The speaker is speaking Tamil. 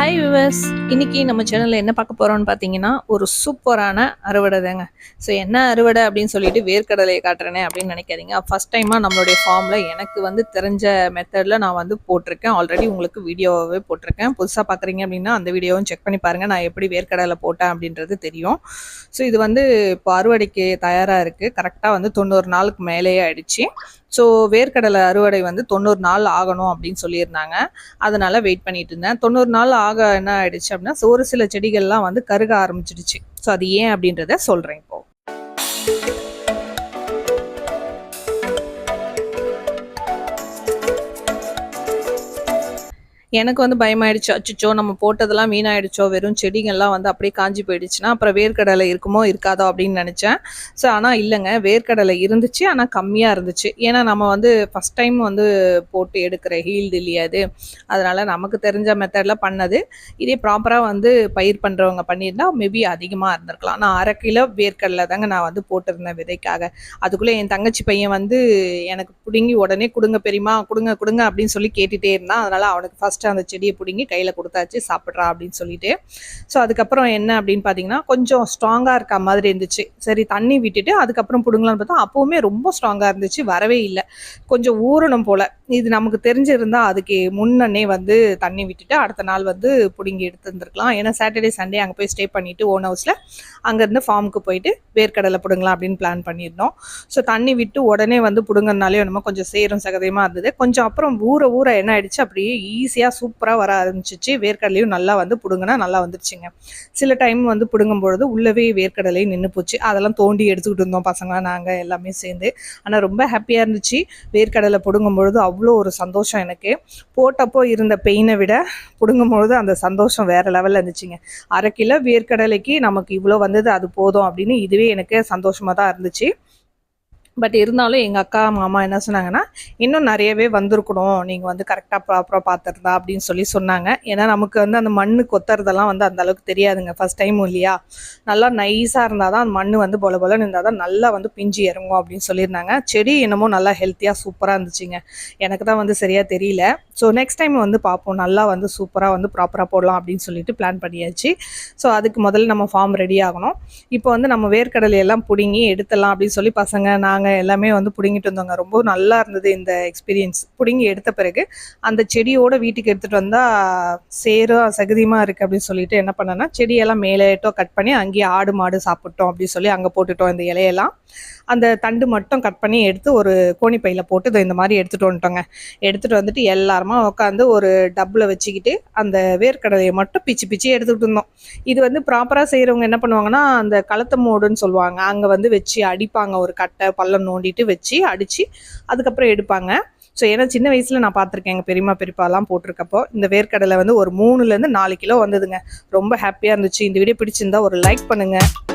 ஹாய் விவர்ஸ் இன்னைக்கு நம்ம சேனலில் என்ன பார்க்க போகிறோம்னு பார்த்தீங்கன்னா ஒரு சூப்பரான அறுவடை தாங்க. ஸோ என்ன அறுவடை அப்படின்னு சொல்லிட்டு வேர்க்கடலையை காட்டுறேனே அப்படின்னு நினைக்காதீங்க. ஃபர்ஸ்ட் டைமாக நம்மளுடைய ஃபார்மில் எனக்கு வந்து தெரிஞ்ச மெத்தடில் நான் வந்து போட்டிருக்கேன். ஆல்ரெடி உங்களுக்கு வீடியோவே போட்டிருக்கேன். புதுசாக பார்க்குறீங்க அப்படின்னா அந்த வீடியோவும் செக் பண்ணி பாருங்கள் நான் எப்படி வேர்க்கடலை போட்டேன் அப்படின்றது தெரியும். ஸோ இது வந்து இப்போ அறுவடைக்கு தயாராக இருக்குது கரெக்டாக வந்து தொண்ணூறு நாளுக்கு மேலேயே ஆயிடுச்சு. ஸோ வேர்க்கடலை அறுவடை வந்து தொண்ணூறு நாள் ஆகணும் அப்படின்னு சொல்லியிருந்தாங்க. அதனால் வெயிட் பண்ணிட்டு இருந்தேன். தொண்ணூறு நாள் ஆக என்ன ஆயிடுச்சு அப்படின்னா ஒரு சில செடிகள்லாம் வந்து கருக ஆரம்பிச்சிடுச்சு. ஸோ அது ஏன் அப்படின்றத சொல்கிறேன் இப்போது எனக்கு வந்து பயமாயிடுச்சு. அச்சுச்சோ நம்ம போட்டதெல்லாம் வீணாயிடுச்சோ வெறும் செடிங்கள்லாம் வந்து அப்படியே காஞ்சி போயிடுச்சுன்னா அப்புறம் வேர்க்கடலை இருக்குமோ இருக்காதோ அப்படின்னு நினச்சேன். ஸோ ஆனால் இல்லைங்க வேர்க்கடலை இருந்துச்சு ஆனால் கம்மியாக இருந்துச்சு. ஏன்னா நம்ம வந்து ஃபஸ்ட் டைம் வந்து போட்டு எடுக்கிற ஹீல்டு இல்லையா அது அதனால் நமக்கு தெரிஞ்ச மெத்தடில் பண்ணது. இதே ப்ராப்பராக வந்து பயிர் பண்ணுறவங்க பண்ணியிருந்தால் மேபி அதிகமாக இருந்திருக்கலாம். நான் அரை கிலோ வேர்க்கடலை தாங்க நான் வந்து போட்டிருந்தேன் விதைக்காக. அதுக்குள்ளே என் தங்கச்சி பையன் வந்து எனக்கு பிடுங்கி உடனே கொடுங்க பெரியமா கொடுங்க கொடுங்க அப்படின்னு சொல்லி கேட்டுகிட்டே இருந்தான். அதனால் அவனுக்கு ஃபஸ்ட்டு அந்த செடியை பிடுங்கி கையில் கொடுத்தாச்சு சாப்பிட்றா அப்படின்னு சொல்லிட்டு. ஸோ அதுக்கப்புறம் என்ன அப்படின்னு பார்த்தீங்கன்னா கொஞ்சம் ஸ்ட்ராங்காக இருக்க மாதிரி இருந்துச்சு. சரி தண்ணி விட்டுட்டு அதுக்கப்புறம் பிடுங்கலான்னு பார்த்தா அப்போவுமே ரொம்ப ஸ்ட்ராங்காக இருந்துச்சு வரவே இல்லை. கொஞ்சம் ஊறணும் போல். இது நமக்கு தெரிஞ்சிருந்தா அதுக்கு முன்னே வந்து தண்ணி விட்டுட்டு அடுத்த நாள் வந்து பிடுங்கி எடுத்துருந்துருக்கலாம் ஏன்னா சாட்டர்டே சண்டே அங்கே போய் ஸ்டே பண்ணிவிட்டு ஓன் ஹவுஸில் அங்கேருந்து ஃபார்முக்கு போயிட்டு வேர்க்கடலை பிடுங்கலாம் அப்படின்னு பிளான் பண்ணியிருந்தோம். ஸோ தண்ணி விட்டு உடனே வந்து பிடுங்கறனாலே நம்ம கொஞ்சம் சேரும் சகதியமாக இருந்தது. கொஞ்சம் அப்புறம் ஊற ஊற என்ன ஆயிடுச்சு அப்படியே ஈஸியாக சூப்பராக வர ஆரம்பிச்சிச்சு. வேர்க்கடலையும் நல்லா வந்து பிடுங்கினா நல்லா வந்துருச்சுங்க. சில டைம் வந்து பிடுங்கும் பொழுது உள்ளவே வேர்க்கடலை நின்று போச்சு. அதெல்லாம் தோண்டி எடுத்துக்கிட்டு இருந்தோம் பசங்களாம் நாங்கள் எல்லாமே சேர்ந்து. ஆனால் ரொம்ப ஹாப்பியாக இருந்துச்சு. வேர்க்கடலை பிடுங்கும் பொழுது அவ்வளோ ஒரு சந்தோஷம் எனக்கு. போட்டப்போ இருந்த பெயினை விட பிடுங்கும் பொழுது அந்த சந்தோஷம் வேறு லெவலில் இருந்துச்சுங்க. அரை கிலோ வேர்க்கடலைக்கு நமக்கு இவ்வளோ வந்தது அது போதும் அப்படின்னு இதுவே எனக்கு சந்தோஷமாக தான் இருந்துச்சு. பட் இருந்தாலும் எங்கள் அக்கா மாமா என்ன சொன்னாங்கன்னா இன்னும் நிறையவே வந்திருக்கணும். நீங்கள் வந்து கரெக்டாக ப்ராப்பராக பார்த்துருந்தா அப்படின்னு சொல்லி சொன்னாங்க. ஏன்னா நமக்கு வந்து அந்த மண் கொத்துறதெல்லாம் வந்து அந்த அளவுக்கு தெரியாதுங்க. ஃபஸ்ட் டைம் இல்லையா? நல்லா நைஸாக இருந்தால் தான் அந்த மண் வந்து பொல பொலன்னு இருந்தால் தான் நல்லா வந்து பிஞ்சு இறங்கும் அப்படின்னு சொல்லியிருந்தாங்க. செடி என்னமோ நல்லா ஹெல்த்தியாக சூப்பராக இருந்துச்சுங்க. எனக்கு தான் வந்து சரியாக தெரியல. ஸோ நெக்ஸ்ட் டைம் வந்து பார்ப்போம். நல்லா வந்து சூப்பராக வந்து ப்ராப்பராக போடலாம் அப்படின்னு சொல்லிட்டு பிளான் பண்ணியாச்சு. ஸோ அதுக்கு முதல்ல நம்ம ஃபார்ம் ரெடி ஆகணும். இப்போ வந்து நம்ம வேர்க்கடலையெல்லாம் பிடுங்கி எடுத்துடலாம் அப்படின்னு சொல்லி பசங்க நாங்கள் எல்லாமே வந்து பிடுங்கிட்டு வந்தோங்க ரொம்ப நல்லா இருந்தது இந்த எக்ஸ்பீரியன்ஸ் பிடுங்கி எடுத்த பிறகு அந்த செடியோட வீட்டுக்கு எடுத்துகிட்டு வந்தால் சேரும் சகதியமாக இருக்குது அப்படின்னு சொல்லிட்டு என்ன பண்ணேன்னா செடியெல்லாம் மேலேட்டோ கட் பண்ணி அங்கேயே ஆடு மாடு சாப்பிட்டோம் அப்படின்னு சொல்லி அங்கே போட்டுட்டோம் இந்த இலையெல்லாம். அந்த தண்டு மட்டும் கட் பண்ணி எடுத்து ஒரு கோணிப்பையில் போட்டு இதை இந்த மாதிரி எடுத்துகிட்டு வந்துட்டோங்க. எடுத்துகிட்டு வந்துட்டு எல்லாருமா உட்காந்து ஒரு டப்பில் வச்சுக்கிட்டு அந்த வேர்க்கடலையை மட்டும் பிச்சு பிச்சு எடுத்துக்கிட்டு இருந்தோம். இது வந்து ப்ராப்பராக செய்கிறவங்க என்ன பண்ணுவாங்கன்னா அந்த களத்த மூடுன்னு சொல்லுவாங்க. அங்கே வந்து வச்சு அடிப்பாங்க ஒரு கட்டை பள்ளம் நோண்டிட்டு வச்சு அடித்து அதுக்கப்புறம் எடுப்பாங்க. ஸோ ஏன்னா சின்ன வயசில் நான் பார்த்துருக்கேன் எங்கள் பெரியமா பெரியப்பாலாம் போட்டிருக்கப்போ இந்த வேர்க்கடலை வந்து ஒரு மூணுலேருந்து நாலு கிலோ வந்ததுங்க. ரொம்ப ஹாப்பியாக இருந்துச்சு. இந்த வீடியோ பிடிச்சிருந்தா ஒரு லைக் பண்ணுங்கள்